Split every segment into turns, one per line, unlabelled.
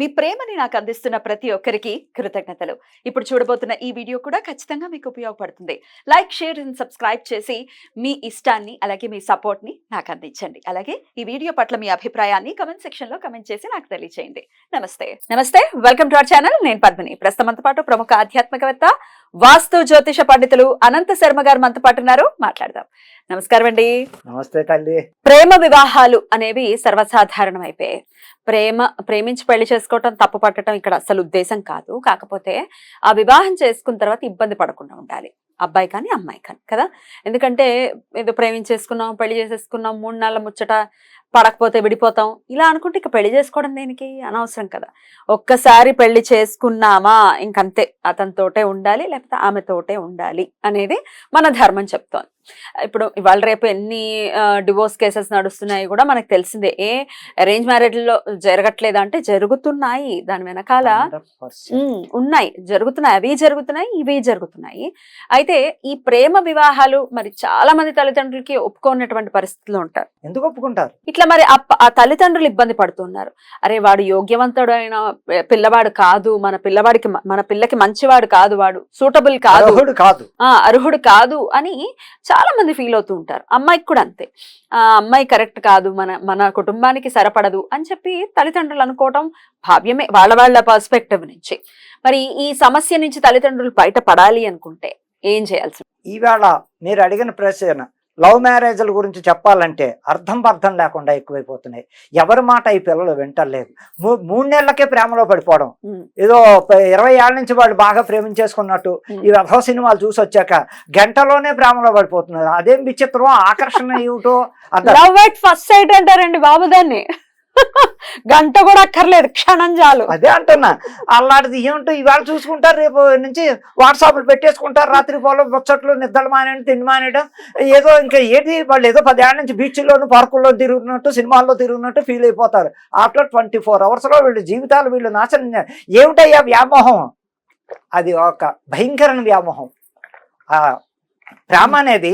మీ ప్రేమని నాకు అందిస్తున్న ప్రతి ఒక్కరికి కృతజ్ఞతలు. ఇప్పుడు చూడబోతున్న ఈ వీడియో కూడా ఖచ్చితంగా మీకు ఉపయోగపడుతుంది. లైక్ షేర్ అండ్ సబ్స్క్రైబ్ చేసి మీ ఇష్టాన్ని అలాగే మీ సపోర్ట్ని నాకు అందించండి. అలాగే ఈ వీడియో పట్ల మీ అభిప్రాయాన్ని కమెంట్ సెక్షన్లో కమెంట్ చేసి నాకు తెలియజేయండి నమస్తే. నమస్తే. Welcome to our channel. నేను పద్మిని. ప్రస్తుతంతో పాటు ప్రముఖ ఆధ్యాత్మికవేత్త వాస్తు జ్యోతిష పండితులు అనంత శర్మ గారు మనతో పాటు ఉన్నారు. మాట్లాడదాం. నమస్కారం అండి
నమస్తే తల్లి.
ప్రేమ వివాహాలు అనేవి సర్వసాధారణం అయిపోయాయి ప్రేమ ప్రేమించి పెళ్ళి చేసుకోవటం తప్పు పట్టడం ఇక్కడ అసలు ఉద్దేశం కాదు. కాకపోతే ఆ వివాహం చేసుకున్న తర్వాత ఇబ్బంది పడకుండా ఉండాలి. అబ్బాయి కానీ అమ్మాయి కానీ కదా? ఎందుకంటే ఏదో ప్రేమించేసుకున్నాం పెళ్ళి చేసేసుకున్నాం మూడు నెలల ముచ్చట పడకపోతే విడిపోతాం. ఇలా అనుకుంటే ఇక పెళ్ళి చేసుకోవడం దేనికి? అనవసరం కదా. ఒక్కసారి పెళ్ళి చేసుకున్నామా ఇంకంతే. అతనితోటే ఉండాలి లేకపోతే ఆమెతోటే ఉండాలి అనేది మన ధర్మం చెప్తోంది. ఇప్పుడు ఇవాళ రేపు ఎన్ని డివోర్స్ కేసెస్ నడుస్తున్నాయి కూడా మనకు తెలిసిందే. ఏ అరేంజ్ మ్యారేజ్లో జరగట్లేదా అంటే జరుగుతున్నాయి. దాని వెనకాల
100%.
ఉమ్, ఉన్నాయి. జరుగుతున్నాయి. అవి జరుగుతున్నాయి ఇవి జరుగుతున్నాయి. అయితే ఈ ప్రేమ వివాహాలు మరి చాలా మంది తల్లిదండ్రులకి ఒప్పుకోనటువంటి పరిస్థితులు ఉంటారు.
ఎందుకు ఒప్పుకుంటారు?
ఇట్లా మరి ఆ తల్లిదండ్రులు ఇబ్బంది పడుతున్నారు. అరే వాడు యోగ్యవంతుడైన పిల్లవాడు కాదు మన పిల్లవాడికి మన పిల్లకి మంచివాడు కాదు వాడు సూటబుల్ కాదు.
అర్హుడు కాదు.
ఆ అర్హుడు కాదు అని చాలా మంది ఫీల్ అవుతూ ఉంటారు. అమ్మాయికి కూడా అంతే. ఆ అమ్మాయి కరెక్ట్ కాదు మన మన కుటుంబానికి సరిపడదు అని చెప్పి తల్లిదండ్రులు అనుకోవటం భావ్యమే వాళ్ళ వాళ్ళ పర్స్పెక్టివ్ నుంచి. మరి ఈ సమస్య నుంచి తల్లిదండ్రులు బయటపడాలి అనుకుంటే ఏం చేయాల్సి
ఈవేళ మీరు అడిగిన ప్రశ్న లవ్ మ్యారేజ్ల గురించి చెప్పాలంటే అర్థం పర్థం లేకుండా ఎక్కువైపోతున్నాయి. ఎవరి మాట ఈ పిల్లలు వింటలేదు. మూడు నెలలకే ప్రేమలో పడిపోవడం. ఏదో ఇరవై ఏళ్ళ నుంచి వాళ్ళు బాగా ప్రేమించేసుకున్నట్టు. ఈ రథ సినిమాలు చూసి వచ్చాక గంటలోనే ప్రేమలో పడిపోతున్నారు. అదేం విచిత్రం ఆకర్షణ ఏమిటో
ఫస్ట్ సైట్ అంటారండి బాబు దాన్ని. గంట కూడా అక్కర్లేదు క్షణం చాలు.
అదే అంటున్నా. అలాంటిది ఏమంటే ఇవాళ చూసుకుంటారు రేపు నుంచి వాట్సాప్లు పెట్టేసుకుంటారు రాత్రి పోలో ముచ్చట్లు నిద్రలు మానేయడం తిండి మానేయడం. ఏదో ఇంకా ఏది వాళ్ళు ఏదో పదేళ్ళ నుంచి బీచ్లోను పార్కుల్లో తిరుగుతున్నట్టు సినిమాల్లో తిరుగుతున్నట్టు ఫీల్ అయిపోతారు. ఆఫ్టర్ ట్వంటీ ఫోర్ అవర్స్లో వీళ్ళు జీవితాలు వీళ్ళు నాశనం ఏమిటయ్యా వ్యామోహం? అది ఒక భయంకరమైన వ్యామోహం. ప్రేమ అనేది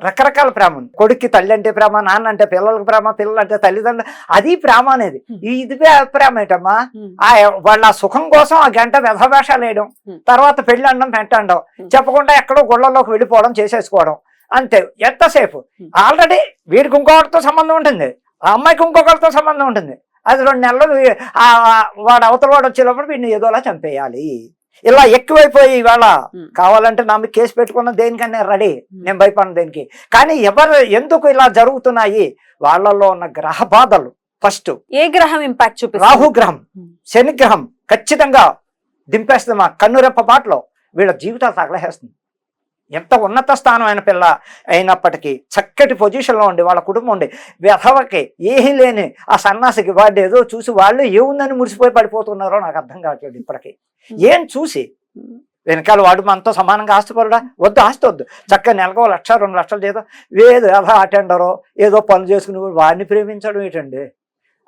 రకరకాల ప్రేమ ఉంది. కొడుక్కి తల్లి అంటే ప్రేమ నాన్న అంటే పిల్లలకి ప్రేమ పిల్లలు అంటే తల్లిదండ్రులు అది ప్రేమ అనేది. ఇది ప్రే- ప్రేమ ఏంటమ్మా? ఆ వాళ్ళ సుఖం కోసం ఆ గంట వ్యధవేషాలు వేయడం. తర్వాత పెళ్ళి అండం పెట్టండం. చెప్పకుండా ఎక్కడో గుళ్ళలోకి వెళ్ళిపోవడం చేసేసుకోవడం. అంతే. ఎంతసేపు. ఆల్రెడీ వీడికి ఇంకొకరితో సంబంధం ఉంటుంది. ఆ అమ్మాయికి ఇంకొకరితో సంబంధం ఉంటుంది. అది రెండు నెలలు వాడు అవతల వాడు వచ్చేటప్పుడు వీడిని ఏదోలా చంపేయాలి. ఇలా ఎక్కువైపోయి ఇవాళ. కావాలంటే నా మీద కేసు పెట్టుకున్న దేనికన్నా రెడీ. నేను భయపడను దేనికి. కానీ ఎవరు ఎందుకు ఇలా జరుగుతున్నాయి? వాళ్ళల్లో ఉన్న గ్రహ బాధలు. ఫస్ట్
ఏ గ్రహం ఇంపాక్ట్ చూపిస్తుంది?
రాహుగ్రహం
Hmm.
శనిగ్రహం ఖచ్చితంగా దింపేస్తుంది మా కన్నురెప్ప బాటలో వీళ్ళ జీవితాలు తగలేస్తుంది. ఎంత ఉన్నత స్థానమైన పిల్ల అయినప్పటికీ చక్కటి పొజిషన్లో ఉండి వాళ్ళ కుటుంబం ఉండి వ్యధవకి ఏమీ లేని ఆ సన్నాసికి వాడు ఏదో చూసి వాళ్ళు ఏముందని మురిసిపోయి పడిపోతున్నారో నాకు అర్థం కావట్లేదు ఇప్పటికి. ఏం చూసి? వెనకాల వాడు మనతో సమానంగా ఆస్తిపరుడా వద్దు ఆస్తి వద్దు. చక్కగా నెలకో లక్ష రెండు లక్షలు చేద్దాం ఏదో ఏదో అటెండరో ఏదో పనులు చేసుకుని వాడిని ప్రేమించడం ఏంటండి?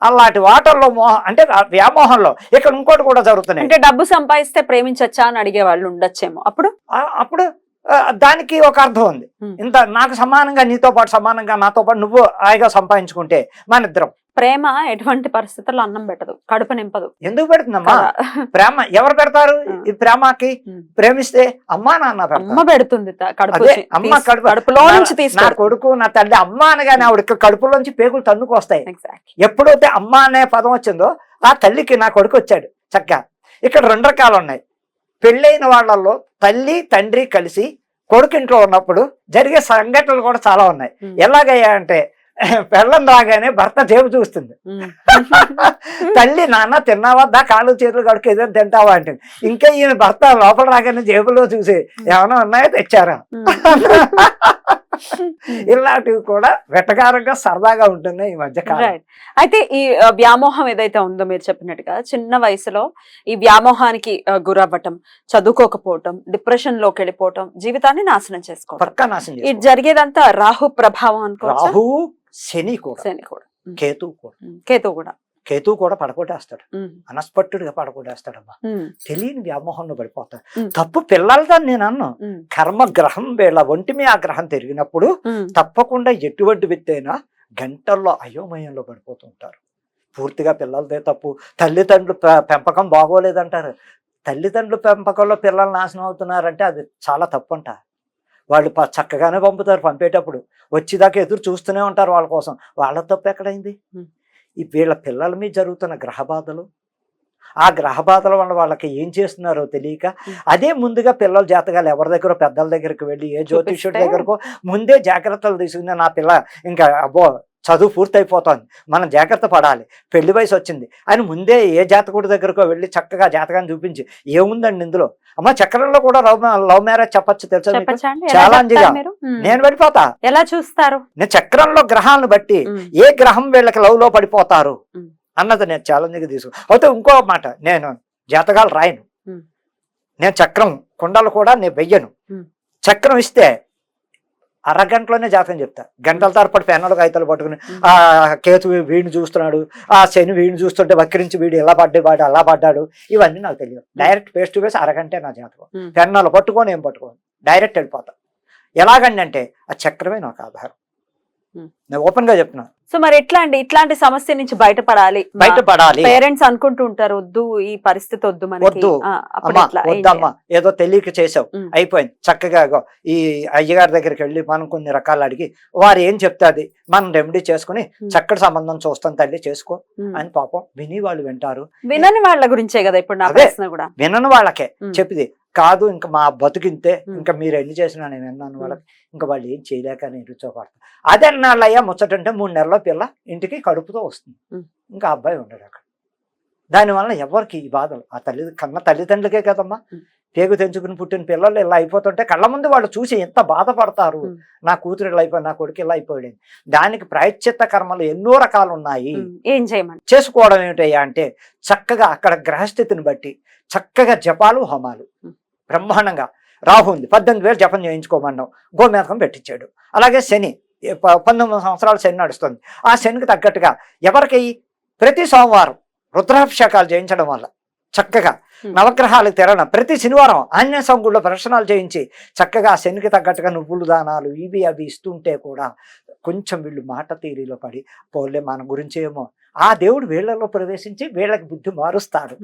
అలాంటి వాటల్లో మోహం అంటే వ్యామోహంలో ఇక్కడ ఇంకోటి కూడా జరుగుతున్నాయి.
అంటే డబ్బు సంపాదిస్తే ప్రేమించచ్చా అని అడిగే వాళ్ళు ఉండొచ్చేమో. అప్పుడు?
అప్పుడు దానికి ఒక అర్థం ఉంది. ఇంత నాకు సమానంగా నీతో పాటు సమానంగా నాతో పాటు నువ్వు హాయిగా సంపాదించుకుంటే మన ఇద్దరం.
ప్రేమ ఎటువంటి పరిస్థితుల్లో అన్నం పెట్టదు కడుపు నింపదు.
ఎందుకు పెడుతుందమ్మా? ప్రేమ ఎవరు పెడతారు. ఈ ప్రేమకి. ప్రేమిస్తే అమ్మా నాన్న
అమ్మ పెడుతుంది
అమ్మ
కడుపులో నుంచి
నా కొడుకు నా తల్లి అమ్మ అనగానే ఆవిడకి కడుపులోంచి పేగులు తన్నుకు వస్తాయి ఎప్పుడైతే అమ్మ అనే పదం వచ్చిందో ఆ తల్లికి నా కొడుకు వచ్చాడు. చక్కగా. ఇక్కడ రెండు రకాలు ఉన్నాయి. పెళ్ళైన వాళ్ళల్లో తల్లి తండ్రి కలిసి కొడుకు ఇంట్లో ఉన్నప్పుడు జరిగే సంఘటనలు కూడా చాలా ఉన్నాయి. ఎలాగయ్యా అంటే పెళ్ళం రాగానే భర్త జేబు చూస్తుంది. తల్లి నాన్న తిన్నావా? దా కాళ్ళు చేతులు కడుకు ఏదైనా తింటావా అంటుంది ఇంకా ఈయన భర్త లోపల రాగానే జేబులో చూసి ఏమైనా ఉన్నాయో? తెచ్చారా? ఇలాంటివి కూడా వెటకారంగా సరదాగా ఉంటున్నాయి ఈ మధ్య కాలం.
అయితే ఈ వ్యామోహం ఏదైతే ఉందో మీరు చెప్పినట్టుగా చిన్న వయసులో ఈ వ్యామోహానికి గురవ్వటం చదువుకోకపోవటం డిప్రెషన్లోకి వెళ్ళిపోవటం జీవితాన్ని నాశనం చేసుకోవటం. ఇది. జరిగేదంతా రాహు ప్రభావం అనుకోవచ్చు?
రాహు శని కూడా.
శని కూడా. ఉమ్,
కేతు కూడా.
ఉమ్, కేతు కూడా.
కేతు కూడా పడగొట్టేస్తాడు. అనస్పట్టుడిగా పడగొట్టేస్తాడమ్మా
ఉమ్,
తెలియని వ్యామోహంలో పడిపోతాడు. తప్పు పిల్లలదని నేను అన్నా. కర్మ గ్రహం వీళ్ళ ఒంటి మీద ఆ గ్రహం తిరిగినప్పుడు తప్పకుండా ఎటువంటి వ్యక్తి అయినా గంటల్లో అయోమయంలో పడిపోతుంటారు. పూర్తిగా పిల్లలదే తప్పు. తల్లిదండ్రులు పెంపకం బాగోలేదంటారు. తల్లిదండ్రుల పెంపకంలో పిల్లలు నాశనం అవుతున్నారంటే అది చాలా తప్పు అంట వాళ్ళు చక్కగానే పంపుతారు పంపేటప్పుడు. వచ్చేదాకా ఎదురు చూస్తూనే ఉంటారు వాళ్ళ కోసం. వాళ్ళ తప్పు ఎక్కడైంది. ఈ వీళ్ళ పిల్లల మీద జరుగుతున్న గ్రహ బాధలు ఆ గ్రహ బాధల వల్ల వాళ్ళకి ఏం చేస్తున్నారో తెలియక. అదే ముందుగా పిల్లల జాతకాలు ఎవరి దగ్గర పెద్దల దగ్గరికి వెళ్ళి ఏ జ్యోతిష్యుడి దగ్గరకో ముందే జాగ్రత్తలు తీసుకుని నా పిల్ల ఇంకా అబ్బో చదువు పూర్తయిపోతోంది. మనం జాగ్రత్త పడాలి. పెళ్ళి వయసు వచ్చింది. అని ముందే ఏ జాతకుడి దగ్గరకో వెళ్ళి చక్కగా జాతకాన్ని చూపించి ఏముందండి ఇందులో? అమ్మ చక్రంలో కూడా లవ్ లవ్ మ్యారేజ్ చెప్పొచ్చు తెలుసా
ఉమ్.
నేను వెళ్ళిపోతా.
ఎలా చూస్తారు?
నేను చక్రంలో గ్రహాలను బట్టి. ఏ గ్రహం వీళ్ళకి లవ్లో పడిపోతారు. అన్నది నేను ఛాలెంజ్గా తీసుకు అయితే ఇంకో మాట నేను జాతకాలు రాయను. నేను చక్రం కుండలు కూడా నేను వెయ్యను. చక్రం ఇస్తే అరగంటలోనే జాతకం చెప్తా. గంటల తరపడి పెన్నులు కాగితాలు పట్టుకుని. ఆ కేతు వీడిని చూస్తున్నాడు ఆ శని వీడిని చూస్తుంటే వక్రించి వీడు ఎలా పడ్డాడు వాడు అలా పడ్డాడు ఇవన్నీ నాకు తెలియదు డైరెక్ట్ ఫేస్ టు ఫేస్ అరగంటే నా జాతకం. పెన్నాలు పట్టుకొని ఏం పట్టుకోను? డైరెక్ట్ వెళ్ళిపోతా. ఎలాగండి అంటే ఆ చక్రమే నాకు ఆధారం. నేను ఓపెన్గా చెప్తున్నా.
సో మరి ఎట్లా అండి? ఇట్లాంటి సమస్య నుంచి బయటపడాలి.
బయటపడాలి.
పేరెంట్స్ అనుకుంటూ ఉంటారు వద్దు ఈ పరిస్థితి వద్దు
వద్దు. వద్దమ్మా ఏదో తెలియక చేసావు. అయిపోయింది. చక్కగా ఈ అయ్యగారి దగ్గరికి వెళ్ళి మనం కొన్ని రకాలు అడిగి వారు ఏం చెప్తాది? మనం రెమెడీ చేసుకుని. చక్కటి సంబంధం చూస్తాం తల్లి చేసుకో. అని పాపం విని వాళ్ళు వింటారు.
వినని వాళ్ళ గురించే కదా ఇప్పుడు నా. ప్రశ్న కూడా.
వినని వాళ్ళకే. చెప్పింది కాదు ఇంకా మా బతుకింతే. ఇంకా మీరు ఎన్ని చేసినా నేను విన్నాను వాళ్ళకి. ఇంకా వాళ్ళు ఏం చేయలేక నేను రుచోపడతాను అదే నాళ్ళయ్యా ముచ్చటంటే మూడు నెలల పిల్ల ఇంటికి కడుపుతో వస్తుంది. ఇంకా అబ్బాయి ఉండడు అక్కడ. దానివల్ల ఎవరికి ఈ బాధలు. ఆ తల్లి కన్న తల్లిదండ్రులకే కదమ్మా. పేగు తెంచుకుని పుట్టిన పిల్లలు ఇలా అయిపోతుంటే కళ్ళ ముందు వాళ్ళు చూసి ఎంత బాధపడతారు. నా కూతురు ఇలా అయిపోయి నా కొడుకు ఇలా అయిపోయాడు. దానికి ప్రాయశ్చిత్త కర్మలు ఎన్నో రకాలు ఉన్నాయి.
ఏం చేయమండి
చేసుకోవడం ఏమిటయ్యా అంటే చక్కగా అక్కడ గ్రహస్థితిని బట్టి చక్కగా జపాలు హోమాలు. బ్రహ్మాండంగా. రాహు ఉంది. పద్దెనిమిది వేలు జపం చేయించుకోమన్నాం గోమేధకం పెట్టించాడు. అలాగే శని. పంతొమ్మిది సంవత్సరాలు శని నడుస్తుంది ఆ శనికి తగ్గట్టుగా ఎవరికి ప్రతి సోమవారం రుద్రాభిషేకాలు చేయించడం వల్ల చక్కగా
ఉం.
నవగ్రహాలకు తిరగడం ప్రతి శనివారం ఆంజనేయ స్వామి గుడిలో ప్రదర్శనాలు చేయించి చక్కగా ఆ శనికి తగ్గట్టుగా నువ్వులు దానాలు ఇవి అవి ఇస్తుంటే కూడా కొంచెం వీళ్ళు మాట తీరిలో పడి పోలే మన గురించి ఏమో ఆ దేవుడు వీళ్ళలో ప్రవేశించి వీళ్ళకి బుద్ధి మారుస్తాడు.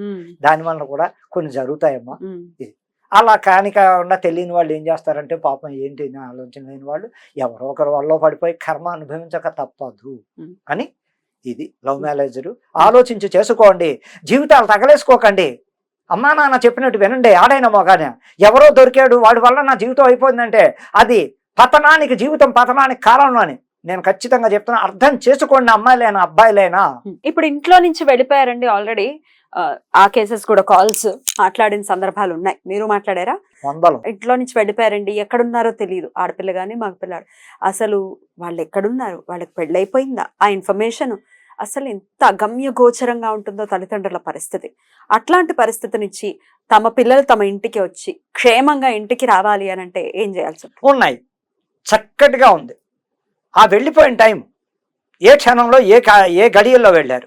దానివల్ల కూడా కొన్ని జరుగుతాయమ్మా
ఉమ్.
అలా కాని కాకుండా తెలియని వాళ్ళు ఏం చేస్తారంటే పాపం ఏంటి అని ఆలోచన లేని వాళ్ళు ఎవరో ఒకరు వాళ్ళలో పడిపోయి కర్మ అనుభవించక తప్పదు. అని ఇది లవ్ మ్యారేజర్. ఆలోచించి చేసుకోండి. జీవితాలు తగలేసుకోకండి. అమ్మా నాన్న చెప్పినట్టు వినండి. ఆడైన మగానే ఎవరో దొరికాడు వాడి వల్ల నా జీవితం అయిపోయిందంటే అది పతనానికి జీవితం పతనానికి కారణం అని నేను ఖచ్చితంగా చెప్తున్నా అర్థం చేసుకోండి అమ్మాయిలైనా అబ్బాయిలైనా.
ఇప్పుడు ఇంట్లో నుంచి వెళ్ళిపోయారండి ఆల్రెడీ. ఆ కేసెస్ కూడా కాల్స్ మాట్లాడిన సందర్భాలు ఉన్నాయి. మీరు మాట్లాడారా?
వందలు.
ఇంట్లో నుంచి వెళ్ళిపోయారండి. ఎక్కడున్నారో తెలియదు ఆడపిల్ల గాని మగపిల్లాడు. అసలు వాళ్ళు ఎక్కడున్నారు? వాళ్ళకి పెళ్ళైపోయిందా? ఆ ఇన్ఫర్మేషన్ అసలు ఎంత అగమ్య గోచరంగా ఉంటుందో తల్లిదండ్రుల పరిస్థితి. అట్లాంటి పరిస్థితి నుంచి తమ పిల్లలు తమ ఇంటికి వచ్చి క్షేమంగా ఇంటికి రావాలి అని అంటే ఏం చేయాల్సి
ఉన్నాయి. చక్కటిగా ఉంది. ఆ వెళ్ళిపోయిన టైం ఏ క్షణంలో ఏ ఏ గడియల్లో వెళ్ళారు?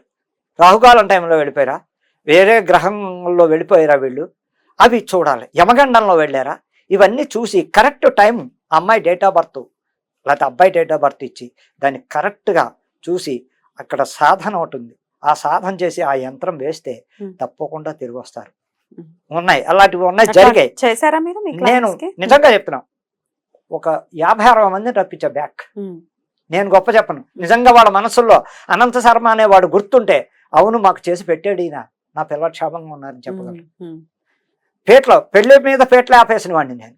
రాహుకాలం టైంలో వెళ్ళిపోయారా? వేరే గ్రహంలో వెళ్ళిపోయారా వీళ్ళు? అవి చూడాలి. యమగండంలో వెళ్ళారా? ఇవన్నీ చూసి కరెక్ట్ టైం అమ్మాయి డేట్ ఆఫ్ బర్త్ లేకపోతే అబ్బాయి డేట్ ఆఫ్ బర్త్ ఇచ్చి దాన్ని కరెక్ట్గా చూసి అక్కడ సాధన ఒకటి ఉంది. ఆ సాధన చేసి ఆ యంత్రం వేస్తే. తప్పకుండా తిరిగి వస్తారు. ఉన్నాయి. అలాంటివి ఉన్నాయి. జరిగాయి.
చేశారా మీరు
నేను? నిజంగా చెప్తున్నా. ఒక యాభై అరవై మందిని రప్పించా బ్యాక్. నేను గొప్ప చెప్పను. నిజంగా వాళ్ళ మనసుల్లో అనంత శర్మ అనే వాడు గుర్తుంటే అవును మాకు చేసి పెట్టాడు ఈయన. నా పిల్లలు క్షేమంగా ఉన్నారని చెప్పగలరు. పేట్లో పెళ్ళి మీద పేట్లు ఆపేసిన వాడిని నేను.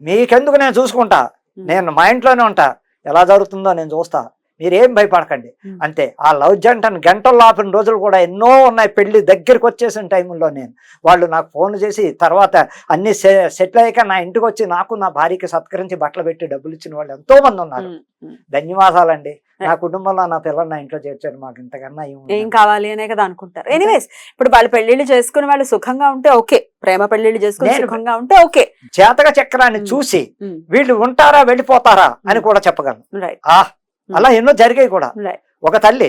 మీకెందుకు నేను చూసుకుంటా. నేను మా ఇంట్లోనే ఉంటా. ఎలా జరుగుతుందో నేను చూస్తా. మీరేం భయపడకండి. అంతే ఆ లవ్ జంటను గంటల్లో ఆపిన రోజులు కూడా ఎన్నో ఉన్నాయి. పెళ్ళి దగ్గరికి వచ్చేసిన టైంలో నేను. వాళ్ళు నాకు ఫోన్ చేసి తర్వాత అన్ని సెటిల్ అయ్యాక నా ఇంటికి వచ్చి నాకు నా భార్యకి సత్కరించి బట్టలు పెట్టి డబ్బులు ఇచ్చిన వాళ్ళు ఎంతో మంది ఉన్నారు. ధన్యవాదాలండి. నా కుటుంబంలో నా పిల్లలు నా ఇంట్లో చేర్చారు. మాకు ఇంతకన్నా ఏం.
కావాలి అనే కదా అనుకుంటారు. ఎనీవేస్ ఇప్పుడు వాళ్ళు పెళ్ళిళ్ళు చేసుకుని వాళ్ళు సుఖంగా ఉంటే ఓకే. ప్రేమ పెళ్ళిళ్ళు చేసుకుని సుఖంగా ఉంటే ఓకే.
జాతక చక్రాన్ని. చూసి వీళ్ళు ఉంటారా వెళ్ళిపోతారా అని కూడా చెప్పగలను. ఆ అలా ఎన్నో జరిగాయి కూడా. ఒక తల్లి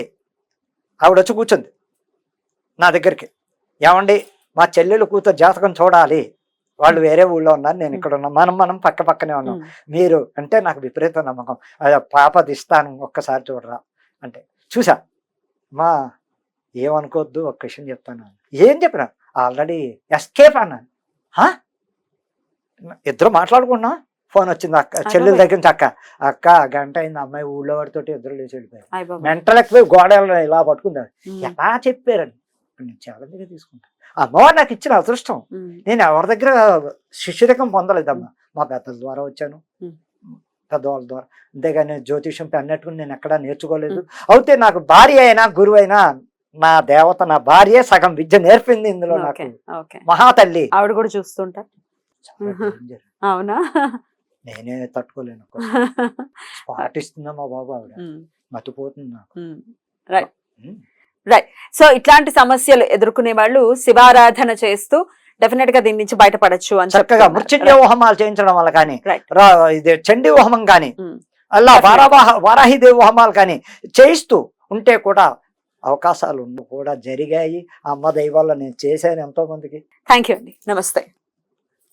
ఆవిడ వచ్చి కూర్చుంది నా దగ్గరికి. ఏమండి మా చెల్లెలు కూతురు జాతకం చూడాలి. వాళ్ళు వేరే ఊళ్ళో ఉన్నారు నేను ఇక్కడ ఉన్నా. మనం మనం పక్క పక్కనే ఉన్నాం. మీరు అంటే నాకు విపరీత నమ్మకం. అదే పాపది ఇస్తాను ఒక్కసారి చూడరా అంటే చూసా మా ఏమనుకోవద్దు ఒక క్వశ్చన్ చెప్తాను. ఏం చెప్పిన? ఆల్రెడీ ఎస్కేప్ అన్నాను? ఇద్దరు మాట్లాడుకున్నా. ఫోన్ వచ్చింది అక్క చెల్లెల దగ్గర నుంచి అక్క. అక్క గంట అయింది అమ్మాయి ఊళ్ళో వాడితో ఇద్దరు లేచి వెళ్ళిపోయారు
అయ్ బాబోయ్.
మెంటల్ ఎక్కువ గోడలు ఇలా పట్టుకుందాం
ఉమ్.
ఎలా చెప్పారని. నేను చాలా దగ్గర తీసుకుంటాను అమ్మవారు నాకు ఇచ్చిన అదృష్టం. నేను ఎవరి దగ్గర శిష్యరకం పొందలేదమ్మా. మా పెద్దల ద్వారా వచ్చాను. పెద్దవాళ్ళ ద్వారా. అంతేగాని జ్యోతిషం అన్నట్టుకుని నేను ఎక్కడా నేర్చుకోలేదు. అయితే నాకు భార్య అయినా గురువు అయినా నా దేవత నా భార్య సగం విద్య నేర్పింది ఇందులో నాకు. మహాతల్లి.
ఆవిడ కూడా
danger.
అవునా?
నేనే తట్టుకోలేను పాటిస్తుందా మా బాబు ఆవిడ. మతిపోతుంది నాకు.
రైట్
ఉమ్.
సో ఇట్లాంటి సమస్యలు ఎదుర్కొనే వాళ్ళు శివారాధన చేస్తూ డెఫినెట్గా దీని నుంచి బయటపడచ్చు అని
చక్కగా. మృత్యుంజయ హోమాలు చేయించడం వల్ల కానీ ఇది చండీ హోమం కానీ. అలా. వారావాహ వారాహిదేవి హోమాలు కానీ చేయిస్తూ ఉంటే కూడా అవకాశాలు కూడా జరిగాయి అమ్మ దయ వల్ల నేను చేశాను ఎంతో మందికి
థ్యాంక్ యూ అండి నమస్తే